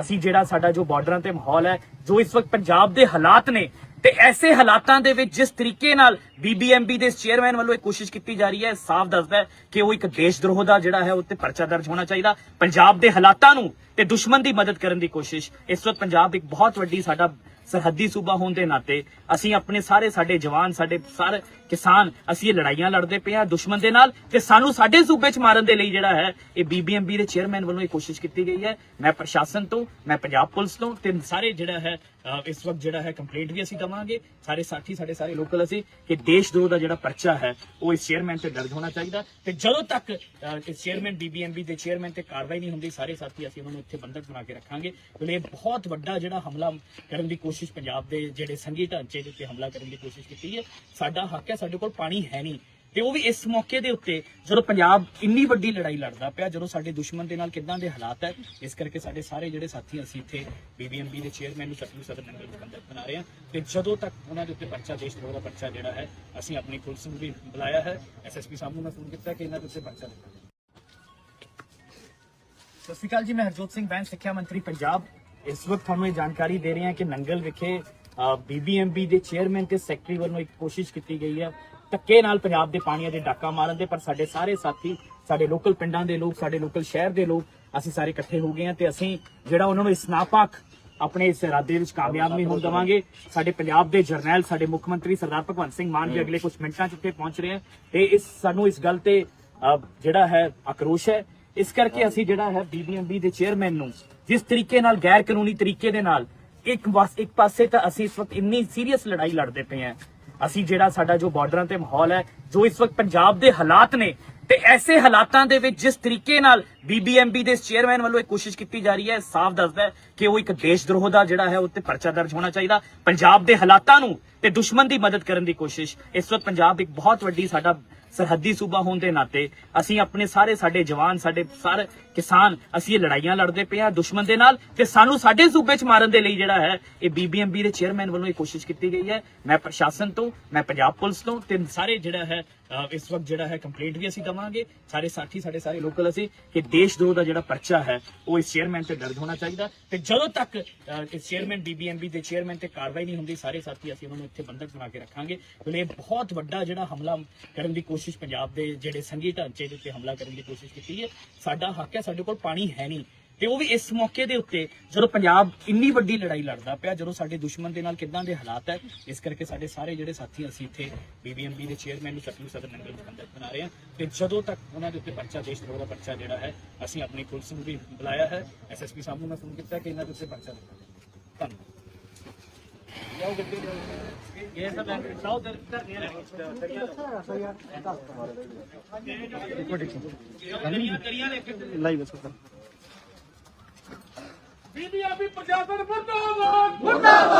ਅਸੀਂ ਜਿਹੜਾ ਸਾਡਾ ਜੋ ਬਾਰਡਰਾਂ ਤੇ ਮਾਹੌਲ ਹੈ, ਜੋ ਇਸ ਵਕਤ ਪੰਜਾਬ ਦੇ ਹਾਲਾਤ ਨੇ, ਤੇ ਐਸੇ ਹਾਲਾਤਾਂ ਦੇ ਵਿੱਚ ਜਿਸ ਤਰੀਕੇ ਨਾਲ ਬੀਬੀਐਮਬੀ ਦੇ ਚੇਅਰਮੈਨ ਵੱਲੋਂ ਇਹ ਕੋਸ਼ਿਸ਼ ਕੀਤੀ ਜਾ ਰਹੀ ਹੈ ਸਾਫ਼ ਦੱਸਦਾ ਹੈ ਕਿ ਉਹ ਇੱਕ ਦੇਸ਼ ਦਰੋਹ ਦਾ ਜਿਹੜਾ ਹੈ, ਉੱਤੇ ਪਰਚਾ ਦਰਜ ਹੋਣਾ ਚਾਹੀਦਾ। ਪੰਜਾਬ ਦੇ ਹਾਲਾਤਾਂ ਨੂੰ ਤੇ ਦੁਸ਼ਮਣ ਦੀ ਮਦਦ ਕਰਨ ਦੀ ਕੋਸ਼ਿਸ਼। ਇਸ ਵਕਤ ਪੰਜਾਬ ਇੱਕ ਬਹੁਤ ਵੱਡੀ ਸਾਡਾ ਸਰਹੱਦੀ ਸੂਬਾ ਹੋਣ ਦੇ ਨਾਤੇ ਅਸੀਂ ਆਪਣੇ ਸਾਰੇ ਸਾਡੇ ਜਵਾਨ, ਸਾਡੇ ਸਾਰੇ ਕਿਸਾਨ, ਅਸੀਂ ਇਹ ਲੜਾਈਆਂ ਲੜਦੇ ਪਏ ਆ ਦੁਸ਼ਮਣ ਦੇ ਨਾਲ ਤੇ ਸਾਨੂੰ ਸਾਡੇ ਸੂਬੇ 'ਚ ਮਾਰਨ ਦੇ ਲਈ ਜਿਹੜਾ ਹੈ ਇਹ ਬੀਬੀਐਮਬੀ ਦੇ ਚੇਅਰਮੈਨ ਵੱਲੋਂ ਇਹ ਕੋਸ਼ਿਸ਼ ਕੀਤੀ ਗਈ ਹੈ। ਮੈਂ ਪ੍ਰਸ਼ਾਸਨ ਤੋਂ, ਮੈਂ ਪੰਜਾਬ ਪੁਲਿਸ ਤੋਂ ਤੇ ਸਾਰੇ ਜਿਹੜਾ ਹੈ ਇਸ ਵਕਤ ਜਿਹੜਾ ਹੈ ਕੰਪਲੇਂਟ ਵੀ ਅਸੀਂ ਦਵਾਂਗੇ। ਸਾਰੇ ਸਾਥੀ ਸਾਡੇ ਸਾਰੇ ਲੋਕਲ ਅਸੀਂ ਕਿ ਦੇਸ਼ ਦੋ ਦਾ ਜਿਹੜਾ ਪਰਚਾ ਹੈ ਉਹ ਇਸ ਚੇਅਰਮੈਨ ਤੇ ਦਰਜ ਹੋਣਾ ਚਾਹੀਦਾ। ਤੇ ਜਦੋਂ ਤੱਕ ਅਹ, ਇਸ ਚੇਅਰਮੈਨ ਬੀਬੀਐਮਬੀ ਦੇ ਚੇਅਰਮੈਨ ਤੇ ਕਾਰਵਾਈ ਨਹੀਂ ਹੁੰਦੀ ਸਾਰੇ ਸਾਥੀ ਅਸੀਂ ਉਹਨਾਂ ਨੂੰ ਇੱਥੇ ਬੰਦਕ ਬਣਾ ਕੇ ਰੱਖਾਂਗੇ। ਕਿਉਂਕਿ ਇਹ ਬਹੁਤ ਵੱਡਾ ਜਿਹੜਾ ਹਮਲਾ ਕਰਨ ਦੀ ਕੋਸ਼ਿਸ਼ ਪੰਜਾਬ ਦੇ ਜਿਹੜੇ ਸੰਘੀ ਢਾਂਚੇ ਦੇ ਉੱਤੇ ਹਮਲਾ ਕਰਨ ਦੀ ਕੋਸ਼ਿਸ਼ ਕੀਤੀ ਹੈ ਸਾਡਾ ਹੱਕ ਹੈ ਸਾਡੇ ਕੋਲ ਪਾਣੀ ਹੈ ਨਹੀਂ। ਤੇ ਉਹ ਵੀ ਇਸ ਮੌਕੇ ਦੇ ਉੱਤੇ ਜਦੋਂ ਪੰਜਾਬ ਇੰਨੀ ਵੱਡੀ ਲੜਾਈ ਲੜਦਾ ਪਿਆ, ਜਦੋਂ ਸਾਡੇ ਦੁਸ਼ਮਣ ਦੇ ਨਾਲ ਕਿੱਦਾਂ ਦੇ ਹਾਲਾਤ ਹੈ, ਇਸ ਕਰਕੇ ਸਾਡੇ ਸਾਰੇ ਜਿਹੜੇ ਸਾਥੀ ਅਸੀਂ ਇੱਥੇ ਬੀਬੀਐਮਬੀ ਦੇ ਚੇਅਰਮੈਨ ਨੂੰ ਸਤਲੂ ਸਦਰ ਨੰਗਲ ਦੇ ਬਣਾ ਰਹੇ ਹਾਂ। ਤੇ ਜਦੋਂ ਤੱਕ ਉਹਨਾਂ ਦੇ ਉੱਤੇ ਪਰਚਾ, ਦੇਸ਼ ਦਰੋਹ ਦਾ ਪਰਚਾ ਜਿਹੜਾ ਹੈ, ਅਸੀਂ ਆਪਣੀ ਪੁਲਿਸ ਨੂੰ ਵੀ ਬੁਲਾਇਆ ਹੈ। ਐਸਐਸਪੀ ਸਾਹਿਬ ਨੂੰ ਮੈਂ ਫੋਨ ਕੀਤਾ ਕਿ ਇਹਨਾਂ ਦੇ ਉੱਤੇ ਪਰਚਾ ਦਿੱਤਾ ਸਤਿ ਸ਼੍ਰੀ ਅਕਾਲ ਜੀ, ਮੈਂ ਹਰਜੋਤ ਸਿੰਘ, ਬੈਂਕ ਸਿੱਖਿਆ ਮੰਤਰੀ ਪੰਜਾਬ। ਇਸ ਵਕਤ ਤੁਹਾਨੂੰ ਇਹ ਜਾਣਕਾਰੀ ਦੇ ਰਹੇ ਹਾਂ ਕਿ ਨੰਗਲ ਵਿਖੇ ਬੀਬੀਐਮਬੀ ਦੇ ਚੇਅਰਮੈਨ ਤੇ ਸੈਕਟਰੀ ਵੱਲੋਂ ਇੱਕ ਕੋਸ਼ਿਸ਼ ਕੀਤੀ ਗਈ ਹੈ ਧੱਕੇ ਨਾਲ ਪੰਜਾਬ ਦੇ ਪਾਣੀਆਂ ਦੇ ਡਾਕਾ ਮਾਰਨ ਦੇ, ਪਰ ਸਾਡੇ ਸਾਰੇ ਸਾਥੀ, ਸਾਡੇ ਲੋਕਲ ਪਿੰਡਾਂ ਦੇ ਲੋਕ, ਸਾਡੇ ਲੋਕਲ ਸ਼ਹਿਰ ਦੇ ਲੋਕ, ਅਸੀਂ ਸਾਰੇ ਇਕੱਠੇ ਹੋ ਗਏ ਹਾਂ ਤੇ ਅਸੀਂ ਜਿਹੜਾ ਉਹਨਾਂ ਨੂੰ ਇਸ ਨਾਪਾਕ ਆਪਣੇ ਇਸ ਇਰਾਦੇ ਵਿੱਚ ਕਾਮਯਾਬ ਨਹੀਂ ਹੋਣ ਦਵਾਂਗੇ। ਸਾਡੇ ਪੰਜਾਬ ਦੇ ਜਰਨੈਲ, ਸਾਡੇ ਮੁੱਖ ਮੰਤਰੀ ਸਰਦਾਰ ਭਗਵੰਤ ਸਿੰਘ ਮਾਨ ਜੀ ਅਗਲੇ ਕੁਝ ਮਿੰਟਾਂ 'ਚ ਉੱਥੇ ਪਹੁੰਚ ਰਹੇ ਹਨ। ਤੇ ਇਸ, ਸਾਨੂੰ ਇਸ ਗੱਲ ਤੇ ਜਿਹੜਾ ਹੈ ਆਕਰੋਸ਼ ਹੈ। ਇਸ ਕਰਕੇ ਅਸੀਂ ਜਿਹੜਾ ਹੈ ਬੀਬੀਐਮਬੀ ਦੇ ਚੇਅਰਮੈਨ ਨੂੰ, ਜਿਸ ਤਰੀਕੇ ਨਾਲ ਗੈਰ ਕਾਨੂੰਨੀ ਤਰੀਕੇ ਦੇ ਨਾਲ, ਇੱਕ ਇੱਕ ਪਾਸੇ ਤਾਂ ਅਸੀਂ ਇਸ ਵਕਤ ਇੰਨੀ ਸੀਰੀਅਸ ਲੜਾਈ ਲੜਦੇ ਪਏ ਹਾਂ। ਅਸੀਂ ਜਿਹੜਾ ਸਾਡਾ ਜੋ ਬਾਰਡਰਾਂ ਤੇ ਮਾਹੌਲ ਹੈ, ਜੋ ਇਸ ਵਕਤ ਪੰਜਾਬ ਦੇ ਹਾਲਾਤ ਨੇ, ਤੇ ਐਸੇ ਹਾਲਾਤਾਂ ਦੇ ਵਿੱਚ ਜਿਸ ਤਰੀਕੇ ਨਾਲ ਬੀਬੀਐਮਬੀ ਦੇ ਚੇਅਰਮੈਨ ਵੱਲੋਂ ਇਹ ਕੋਸ਼ਿਸ਼ ਕੀਤੀ ਜਾ ਰਹੀ ਹੈ ਸਾਫ਼ ਦੱਸਦਾ ਹੈ ਕਿ ਉਹ ਇੱਕ ਦੇਸ਼ ਦਰੋਹ ਦਾ ਜਿਹੜਾ ਹੈ, ਉੱਤੇ ਪਰਚਾ ਦਰਜ ਹੋਣਾ ਚਾਹੀਦਾ। ਪੰਜਾਬ ਦੇ ਹਾਲਾਤਾਂ ਨੂੰ ਤੇ ਦੁਸ਼ਮਣ ਦੀ ਮਦਦ ਕਰਨ ਦੀ ਕੋਸ਼ਿਸ਼। ਇਸ ਵਕਤ ਪੰਜਾਬ ਇੱਕ ਬਹੁਤ ਵੱਡੀ ਸਾਡਾ ਸਰਹੱਦੀ ਸੂਬਾ ਹੋਣ ਦੇ ਨਾਤੇ ਅਸੀਂ ਆਪਣੇ ਸਾਰੇ ਸਾਡੇ ਜਵਾਨ, ਸਾਡੇ ਸਾਰੇ ਕਿਸਾਨ, ਅਸੀਂ ਇਹ ਲੜਾਈਆਂ ਲੜਦੇ ਪਏ ਆ ਦੁਸ਼ਮਣ ਦੇ ਨਾਲ ਤੇ ਸਾਨੂੰ ਸਾਡੇ ਸੂਬੇ 'ਚ ਮਾਰਨ ਦੇ ਲਈ ਜਿਹੜਾ ਹੈ ਇਹ ਬੀਬੀਐਮਬੀ ਦੇ ਚੇਅਰਮੈਨ ਵੱਲੋਂ ਇਹ ਕੋਸ਼ਿਸ਼ ਕੀਤੀ ਗਈ ਹੈ। ਮੈਂ ਪ੍ਰਸ਼ਾਸਨ ਤੋਂ, ਮੈਂ ਪੰਜਾਬ ਪੁਲਿਸ ਤੋਂ ਤੇ ਸਾਰੇ ਜਿਹੜਾ ਹੈ ਇਸ ਵਕਤ ਜਿਹੜਾ ਹੈ ਕੰਪਲੇਂਟ ਵੀ ਅਸੀਂ ਦਵਾਂਗੇ। ਸਾਰੇ ਸਾਥੀ ਸਾਡੇ ਸਾਰੇ ਲੋਕਲ ਅਸੀਂ ਕਿ ਦੇਸ਼ ਦੋ ਦਾ ਜਿਹੜਾ ਪਰਚਾ ਹੈ ਉਹ ਇਸ ਚੇਅਰਮੈਨ ਤੇ ਦਰਜ ਹੋਣਾ ਚਾਹੀਦਾ। ਤੇ ਜਦੋਂ ਤੱਕ ਅਹ, ਇਸ ਚੇਅਰਮੈਨ ਬੀਬੀਐਮਬੀ ਦੇ ਚੇਅਰਮੈਨ ਤੇ ਕਾਰਵਾਈ ਨਹੀਂ ਹੁੰਦੀ ਸਾਰੇ ਸਾਥੀ ਅਸੀਂ ਉਹਨਾਂ ਨੂੰ ਇੱਥੇ ਬੰਦਕ ਬਣਾ ਕੇ ਰੱਖਾਂਗੇ। ਕਿਉਂਕਿ ਇਹ ਬਹੁਤ ਵੱਡਾ ਜਿਹੜਾ ਹਮਲਾ ਕਰਨ ਦੀ ਕੋਸ਼ਿਸ਼ ਪੰਜਾਬ ਦੇ ਜਿਹੜੇ ਸੰਘੀ ਢਾਂਚੇ ਦੇ ਉੱਤੇ ਹਮਲਾ ਕਰਨ ਦੀ ਕੋਸ਼ਿਸ਼ ਕੀਤੀ ਹੈ ਸਾਡਾ ਹੱਕ ਹੈ ਸਾਡੇ ਕੋਲ ਪਾਣੀ ਹੈ ਨਹੀਂ। ਤੇ ਉਹ ਵੀ ਇਸ ਮੌਕੇ ਦੇ ਉੱਤੇ ਜਦੋਂ ਪੰਜਾਬ ਇੰਨੀ ਵੱਡੀ ਲੜਾਈ ਲੜਦਾ ਪਿਆ ਜਦੋਂ ਸਾਡੇ ਦੁਸ਼ਮਣ ਦੇ ਨਾਲ ਕਿੱਦਾਂ ਦੇ ਹਾਲਾਤ ਹੈ ਇਸ ਕਰਕੇ ਸਾਡੇ ਸਾਰੇ ਜਿਹੜੇ ਸਾਥੀ ਅਸੀਂ ਇੱਥੇ ਬੀਬੀਐਮਬੀ ਦੇ ਚੇਅਰਮੈਨ ਨੂੰ ਸਤਲੂ ਸਦਰ ਨੰਗਲ ਬਣਾ ਰਹੇ ਹਾਂ। ਤੇ ਜਦੋਂ ਤੱਕ ਉਹਨਾਂ ਦੇ ਉੱਤੇ ਪਰਚਾ ਦੇਸ਼ ਦਾ ਪਰਚਾ ਜਿਹੜਾ ਹੈ ਅਸੀਂ ਆਪਣੀ ਪੁਲਿਸ ਨੂੰ ਵੀ ਬੁਲਾਇਆ ਹੈ। ਐਸਐਸਪੀ ਸਾਹਿਬ ਨੂੰ ਮੈਂ ਫੋਨ ਕੀਤਾ ਕਿ ਇਹਨਾਂ ਦੇ ਉੱਤੇ ਪਰਚਾ ਦਿੱਤਾ ਧੰਨਵਾਦ। ਇਹ ਸਭ ਸਾਊਥ ਦਰ ਲਾਈਵ ਸਰ। ਬੀਬੀਆਬੀ ਪ੍ਰਸ਼ਾਸਨ ਮੁਰਦਾਬਾਦ ਮੁਰਦਾਬਾਦ ਮੁਰਦਾਬਾਦ